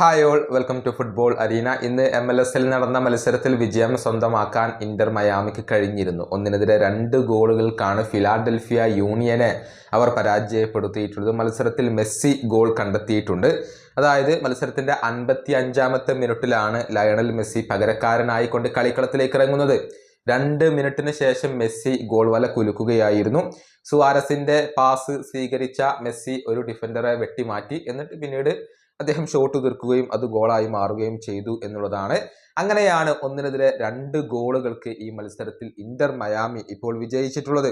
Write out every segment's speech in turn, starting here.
Hi all welcome to football arena. ഇന്ന് M L എസിൽ നടന്ന മത്സരത്തിൽ വിജയം സ്വന്തമാക്കാൻ ഇന്റർ മയാമിക്ക് കഴിഞ്ഞിരുന്നു. ഒന്നിനെതിരെ രണ്ട് ഗോളുകൾക്കാണ് ഫിലാഡൽഫിയ യൂണിയനെ അവർ പരാജയപ്പെടുത്തിയിട്ടുള്ളത്. മത്സരത്തിൽ മെസ്സി ഗോൾ കണ്ടെത്തിയിട്ടുണ്ട്. അതായത് മത്സരത്തിന്റെ അൻപത്തി അഞ്ചാമത്തെ മിനിറ്റിലാണ് ലയണൽ മെസ്സി പകരക്കാരനായിക്കൊണ്ട് കളിക്കളത്തിലേക്ക് ഇറങ്ങുന്നത്. രണ്ട് മിനിറ്റിന് ശേഷം മെസ്സി ഗോൾ വല കുലുക്കുകയായിരുന്നു. സുവാരസിന്റെ പാസ് സ്വീകരിച്ച മെസ്സി ഒരു ഡിഫൻഡറെ വെട്ടിമാറ്റി. എന്നിട്ട് പിന്നീട് അദ്ദേഹം ഷോട്ട് തീർക്കുകയും അത് ഗോളായി മാറുകയും ചെയ്തു എന്നുള്ളതാണ്. അങ്ങനെയാണ് ഒന്നിനെതിരെ രണ്ട് ഗോളുകൾക്ക് ഈ മത്സരത്തിൽ ഇന്റർ മയാമി ഇപ്പോൾ വിജയിച്ചിട്ടുള്ളത്.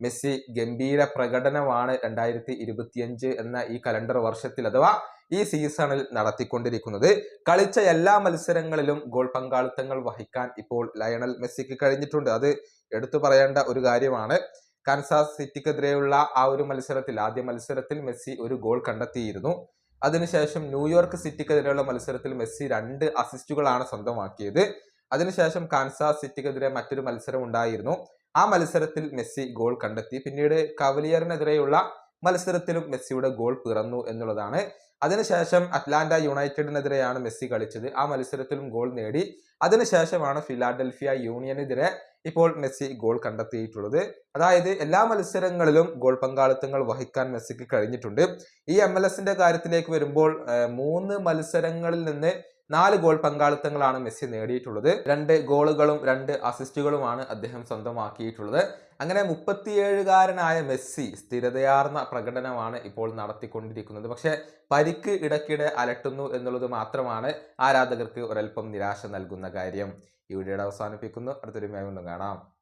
മെസ്സി ഗംഭീര പ്രകടനമാണ് രണ്ടായിരത്തി ഇരുപത്തിയഞ്ച് എന്ന ഈ കലണ്ടർ വർഷത്തിൽ അഥവാ ഈ സീസണിൽ നടത്തിക്കൊണ്ടിരിക്കുന്നത്. കളിച്ച എല്ലാ മത്സരങ്ങളിലും ഗോൾ പങ്കാളിത്തങ്ങൾ വഹിക്കാൻ ഇപ്പോൾ ലയണൽ മെസ്സിക്ക് കഴിഞ്ഞിട്ടുണ്ട്. അത് എടുത്തു പറയേണ്ട ഒരു കാര്യമാണ്. കാൻസാസ് സിറ്റിക്കെതിരെയുള്ള ആ ഒരു മത്സരത്തിൽ ആദ്യ മത്സരത്തിൽ മെസ്സി ഒരു ഗോൾ കണ്ടെത്തിയിരുന്നു. അതിനുശേഷം ന്യൂയോർക്ക് സിറ്റിക്കെതിരെയുള്ള മത്സരത്തിൽ മെസ്സി രണ്ട് അസിസ്റ്റുകളാണ് സ്വന്തമാക്കിയത്. അതിനുശേഷം കാൻസാസ് സിറ്റിക്കെതിരെ മറ്റൊരു മത്സരം ഉണ്ടായിരുന്നു. ആ മത്സരത്തിൽ മെസ്സി ഗോൾ കണ്ടെത്തി. പിന്നീട് കവലിയറിനെതിരെയുള്ള മത്സരത്തിലും മെസ്സിയുടെ ഗോൾ പിറന്നു എന്നുള്ളതാണ് അതിനുശേഷം അറ്റ്ലാന്റ യുണൈറ്റഡിനെതിരെയാണ് മെസ്സി കളിച്ചത്. ആ മത്സരത്തിലും ഗോൾ നേടി. അതിനുശേഷമാണ് ഫിലാഡൽഫിയ യൂണിയനെതിരെ ഇപ്പോൾ മെസ്സി ഗോൾ കണ്ടെത്തിയിട്ടുള്ളത്. അതായത് എല്ലാ മത്സരങ്ങളിലും ഗോൾ പങ്കാളിത്തങ്ങൾ വഹിക്കാൻ മെസ്സിക്ക് കഴിഞ്ഞിട്ടുണ്ട്. ഈ എം കാര്യത്തിലേക്ക് വരുമ്പോൾ മൂന്ന് മത്സരങ്ങളിൽ നിന്ന് നാല് ഗോൾ പങ്കാളിത്തങ്ങളാണ് മെസ്സി നേടിയിട്ടുള്ളത്. രണ്ട് ഗോളുകളും രണ്ട് അസിസ്റ്റുകളുമാണ് അദ്ദേഹം സ്വന്തമാക്കിയിട്ടുള്ളത്. അങ്ങനെ മുപ്പത്തിയേഴുകാരനായ മെസ്സി സ്ഥിരതയാർന്ന പ്രകടനമാണ് ഇപ്പോൾ നടത്തിക്കൊണ്ടിരിക്കുന്നത്. പക്ഷെ പരിക്ക് ഇടയ്ക്കിടെ അലട്ടുന്നു എന്നുള്ളത് മാത്രമാണ് ആരാധകർക്ക് ഒരൽപ്പം നിരാശ നൽകുന്ന കാര്യം. ഈ വീഡിയോയുടെ അവസാനിപ്പിക്കുന്നു. അടുത്തൊരു മേഖല കാണാം.